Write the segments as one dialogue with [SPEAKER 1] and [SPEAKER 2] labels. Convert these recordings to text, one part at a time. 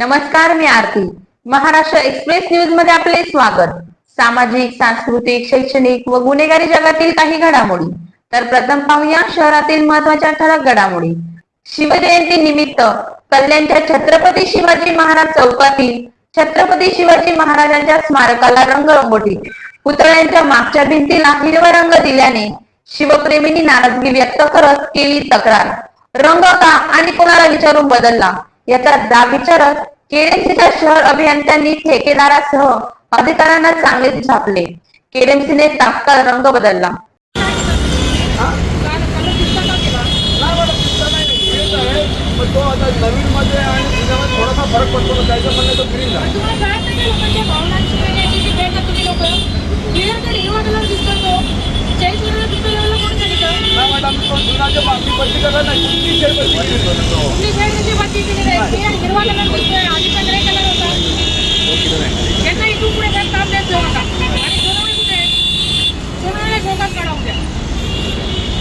[SPEAKER 1] नमस्कार मी आरती. महाराष्ट्र एक्सप्रेस न्यूजमध्ये आपले स्वागत. सामाजिक सांस्कृतिक शैक्षणिक व गुन्हेगारी जगातील काही घडामोडी. तर प्रथम पाहूया शहरातील महत्त्वाच्या ठळक घडामोडी. शिवजयंती निमित्त कल्याणच्या छत्रपती शिवाजी महाराज चौकातील छत्रपती शिवाजी महाराजांच्या स्मारकाला रंगरंगोटी पुतळ्यांच्या मागच्या भिंतीला हिरवा रंग दिल्याने शिवप्रेमींनी नाराजगी व्यक्त करत केली तक्रार. रंग का आणि कोणाला विचारून बदलला? याचा जाब विचारत केडेमसीच्या शहर अभियंत्यांनी ठेकेदारासह अधिकाऱ्यांना चांगलेच झापले. केडेमसीने तात्काळ रंग बदलला.
[SPEAKER 2] तो आता नवीन मध्ये आणि जुन्यामध्ये थोडासा फरक पडतो ना त्याचं तो ग्रीन आहे
[SPEAKER 3] तुम्हाला कळत नाही का लोकांच्या भावनांची वेगळी याची जी खेळतात तुम्ही लोक क्लिअर कट हिरवा कलर दिसतो तो चेंज कलर दुसऱ्या लेवलला कोण सांगितलं
[SPEAKER 2] नाही मॅडम तो जुन्याच्या बाबती नाही तुमची शेड पट्टी केली
[SPEAKER 3] तुम्ही खेळ कशी बाकी केलेली आहे क्लिअर हिरवा कलर दिसतोय आधी कलर होता इथून पुढे काही काम देत जाऊ नका आणि कुठे आहे? काढा उद्या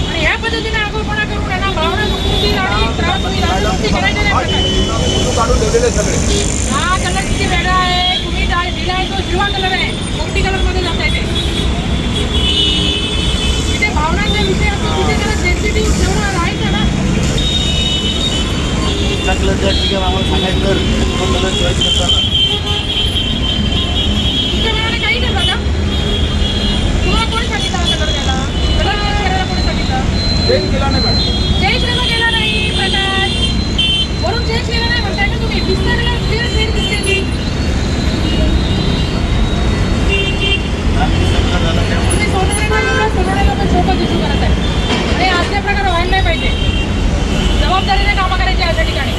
[SPEAKER 3] आणि ह्या पद्धतीने आगोपणा करून यांना भावना आणि त्रास होईल गोष्टी करायच्या नाही प्रकार
[SPEAKER 2] काढून ठेवलेले सगळे
[SPEAKER 3] हा कलर किती वेगळा आहे तुम्ही डाळ दिलाय तो हिरवा कलर आहे कलर
[SPEAKER 4] जर ठीक आहे आम्हाला सांगायचं तर तो कलर चॉईस करताना.
[SPEAKER 3] कोणी सांगितलं कलर द्यायला कलर चेंज करायला कोणी सांगितलं?
[SPEAKER 2] केला नाही मॅडम
[SPEAKER 3] चेंज कसा केला नाही प्रकाश वरून चेंज केला नाही म्हणताय का तुम्ही दिसतंय कलर क्लिअर चेंज दिसते ती
[SPEAKER 4] आम्ही सगळं झालं त्यामुळे
[SPEAKER 3] तुम्ही सोडवण्याला सोडवण्याला पण सोपं दिसू करत आहे आणि असल्या प्रकार व्हायला नाही पाहिजे जबाबदारीने कामं करायची अशा ठिकाणी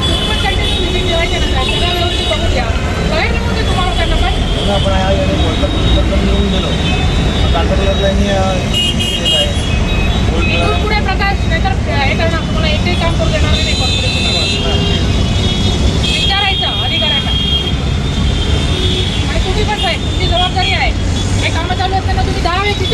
[SPEAKER 3] तुम्ही पण कंटिन्यू व्हिजिट ठेवायचे ना साहेब सगळ्या व्यवस्थित बघून घ्या बाहेर नको ते तुम्हाला त्यांना पण
[SPEAKER 4] म्हणून आपण ह्या वेळेला वर्ल्ड कप पण येऊन गेलो कांतरकरलांनी केलेलं आहे गोल्ड
[SPEAKER 3] इथून पुढे प्रकाश नाहीतर हे करणार तुम्हाला एकही काम करू देणार नाही कॉर्पोरेशन विचारायचं अधिकाऱ्यांना आणि तुम्ही पण साहेब तुमची जबाबदारी आहे हे कामं चालू असताना तुम्ही दहा वेळेस तिथेच